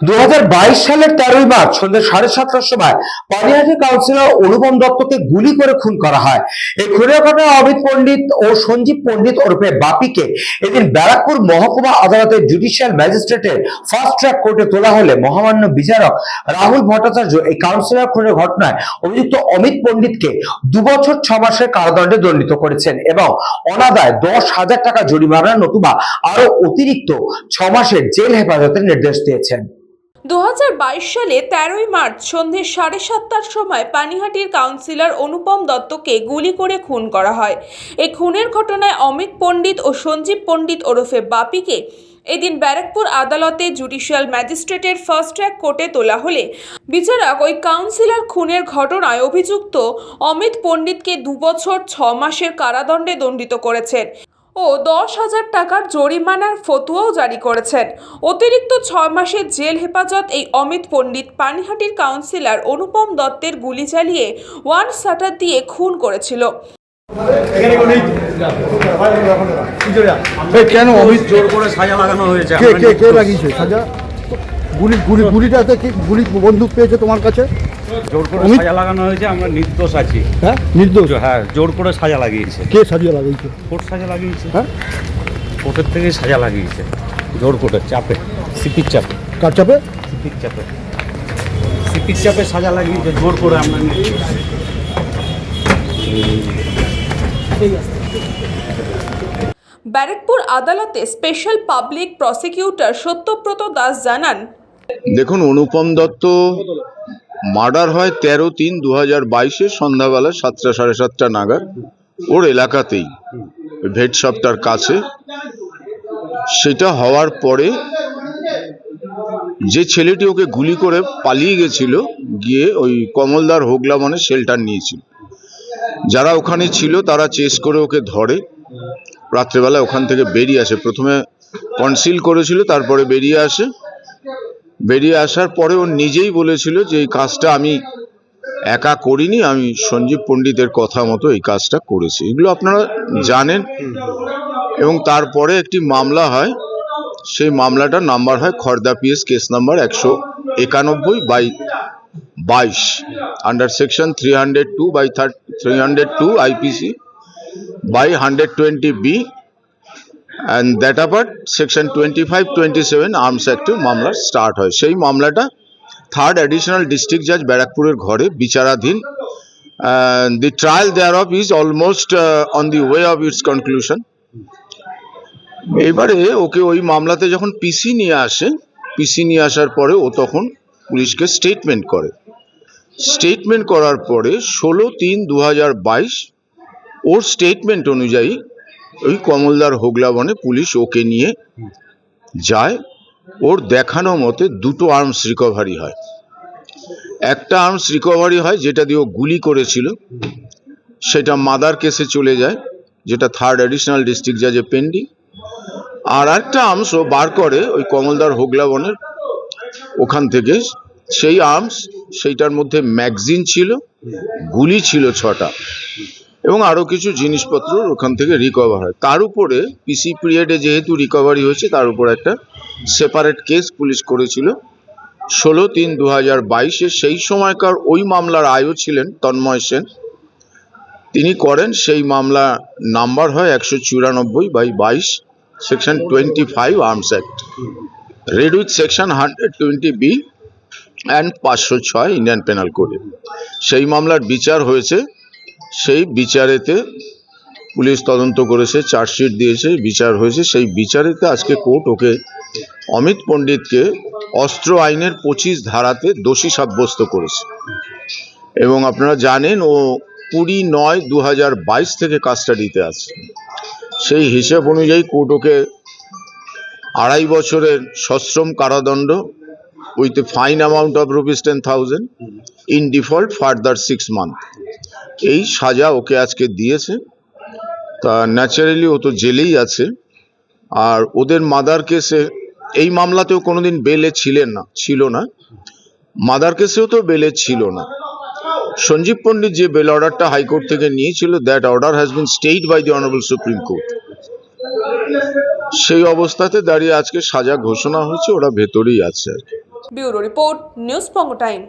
দু হাজার বাইশ সালের তেরোই মার্চ সন্ধ্যে সাড়ে সাতটার সময় পানিহাটি কাউন্সিলর অনুপম দত্তকে গুলি করে খুন করা হয়। এই খুনের ঘটনায় অমিত পণ্ডিত ও সঞ্জীব পণ্ডিত ওরফে বাপিকে এদিন ব্যারাকপুর মহকুমা আদালতের জুডিশিয়াল ম্যাজিস্ট্রেটের ফার্স্ট ট্র্যাক কোর্টে তোলা হলে মহামান্য বিচারক রাহুল ভট্টাচার্য এই কাউন্সিলর খুনের ঘটনায় অভিযুক্ত অমিত পণ্ডিতকে দুবছর ছ মাসের কারাদণ্ডে দণ্ডিত করেছেন এবং অনাদায় দশ হাজার টাকা জরিমানা নতুবা আরও অতিরিক্ত ছ মাসের জেল হেফাজতের নির্দেশ দিয়েছেন। দু হাজার বাইশ সালে তেরোই মার্চ সন্ধে সাড়ে সাতটার সময় পানিহাটির কাউন্সিলর অনুপম দত্তকে গুলি করে খুন করা হয়। এই খুনের ঘটনায় অমিত পণ্ডিত ও সঞ্জীব পণ্ডিত ওরফে বাপিকে এদিন ব্যারাকপুর আদালতে জুডিশিয়াল ম্যাজিস্ট্রেটের ফার্স্ট ট্র্যাক কোর্টে তোলা হলে বিচারক ওই কাউন্সিলর খুনের ঘটনায় অভিযুক্ত অমিত পণ্ডিতকে দুবছর ছ মাসের কারাদণ্ডে দণ্ডিত করেছেন। ও দশ হাজার টাকার জরিমানার ফতুয়াও জারি করেছেন। অতিরিক্ত ছয় মাসের জেল হেফাজত এই অমিত পণ্ডিত পানিহাটির কাউন্সিলর অনুপম দত্তের গুলি চালিয়ে ওয়ান শাটার দিয়ে খুন করেছিল। এই কেন অমিত? জোর করে সাজা লাগানো হয়েছে। কে কে কে লাগিয়েছে? সাজা? গুলি গুলি গুলিটাতে কি গুলি বন্দুক পেয়েছে তোমার কাছে? জোর করে সাজা লাগানো হয়েছে আমরা নির্দোষ আছি। হ্যাঁ? নির্দোষ? হ্যাঁ জোর করে সাজা লাগিয়েছে। কে সাজিয়ে লাগাইছে কোর্ট সাজা লাগিয়েছে। হ্যাঁ? কোর্টের থেকে সাজা লাগিয়েছে। জোর করে চাপে সিপির চাপে। কার চাপে? সিপির চাপে। সিপির চাপে সাজা লাগিয়েছে জোর করে আমরা। ব্যারাকপুর আদালতে special public prosecutor Satyabrata Das জানান দেখুন অনুপম দত্ত মার্ডার হয় তেরো তিন দু হাজার বাইশে সন্ধ্যাবেলা সাতটা সাড়ে সাতটা নাগাদ ওর এলাকাতেই। ভেট শপটার কাছে। সেটা হওয়ার পরে যে ছেলেটি ওকে গুলি করে পালিয়ে গেছিল, গিয়ে ওই কমলদার হোগলা মানে শেল্টার নিয়েছিল। যারা ওখানে ছিল তারা চেস করে ওকে ধরে। রাত্রেবেলা ওখান থেকে বেরিয়ে আসে। প্রথমে কনসিল করেছিল, তারপরে বেরিয়ে আসে। বেরিয়ে আসার পরে ও নিজেই বলেছিল যে এই কাজটা আমি একা করিনি, আমি সঞ্জীব পণ্ডিতের কথা মতো এই কাজটা করেছি। এগুলো আপনারা জানেন। এবং তারপরে একটি মামলা হয়। সেই মামলাটার নাম্বার হয় খর্দা পিএস কেস নাম্বার একশো একানব্বই বাই বাইশ under section three hundred two by three hundred two IPC by hundred twenty B and that আবার section twenty five twenty seven arms অ্যাক্টে মামলা স্টার্ট হয়। সেই মামলাটা থার্ড অ্যাডিশনাল ডিস্ট্রিক্ট জাজ ব্যারাকপুরের ঘরে বিচারাধীন the trial there of is almost on the way of its conclusion এবারে ওকে ওই মামলাতে যখন পিসি নিয়ে আসে পিসি নিয়ে আসার পরে ও তখন পুলিশকে স্টেটমেন্ট করে। স্টেটমেন্ট করার পরে ষোলো তিন দু ওর স্টেটমেন্ট অনুযায়ী ওই কমলদার হোগলা বনে পুলিশ ওকে নিয়ে যায়। ওর দেখানো মতে দুটো আর্মস রিকভারি হয়। একটা আর্মস রিকভারি হয় যেটা দিয়ে ও গুলি করেছিল। সেটা মাদার কেসে চলে যায়, যেটা থার্ড অ্যাডিশনাল ডিস্ট্রিক্ট জাজে পেন্ডিং আর একটা আর্মস ও বার করে ওই কমলদার হোগলা বনের ওখান থেকে। সেই আর্মস সেইটার মধ্যে ম্যাগজিন ছিল, গুলি ছিল ছটা। এবং আরও কিছু জিনিসপত্র ওখান থেকে রিকভার হয়। তার উপরে পিসি পিরিয়ডে যেহেতু রিকভারি হয়েছে, তার উপর একটা সেপারেট কেস পুলিশ করেছিল। ষোলো তিন দু হাজার বাইশে সেই সময়কার ওই মামলার আয়ও ছিলেন তন্ময় সেন। তিনি করেন, সেই মামলা নাম্বার হয় একশো চুরানব্বই বাই বাইশ, section twenty five arms act read with section hundred twenty B and পাঁচশো ছয় ইন্ডিয়ান পেনাল কোডে সেই মামলার বিচার হয়েছে সেই বিচারেতে পুলিশ তদন্ত করেছে, চার্জশিট দিয়েছে, বিচার হয়েছে। সেই বিচারেতে আজকে কোর্ট ওকে অমিত পণ্ডিতকে অস্ত্র আইনের পঁচিশ ধারাতে দোষী সাব্যস্ত করেছে। এবং আপনারা জানেন ও কুড়ি নয় দু থেকে কাস্টাডিতে আছে। সেই হিসেব অনুযায়ী কোর্ট ওকে আড়াই বছরের সশ্রম কারাদণ্ড with fine amount of rupees ten thousand in default further six month. এই সাজা ওকে আজকে দিয়েছে। তা ন্যাচারালি ও তো জেলেই আছে। আর ওদের মাদার কেসে এই মামলাতেও কোনোদিন বেলে ছিলেন না, ছিল না। মাদার কেসেও তো বেলে ছিল না। সঞ্জীব পণ্ডিত যে বেল অর্ডারটা হাইকোর্ট থেকে নিয়েছিল that order has been stayed by the honourable supreme court সেই অবস্থাতে দাঁড়িয়ে আজকে সাজা ঘোষণা হয়েছে, ওরা ভেতরেই আছে আর কি। ব্যুরো রিপোর্ট, নিউজ পঙ্গ টাইম।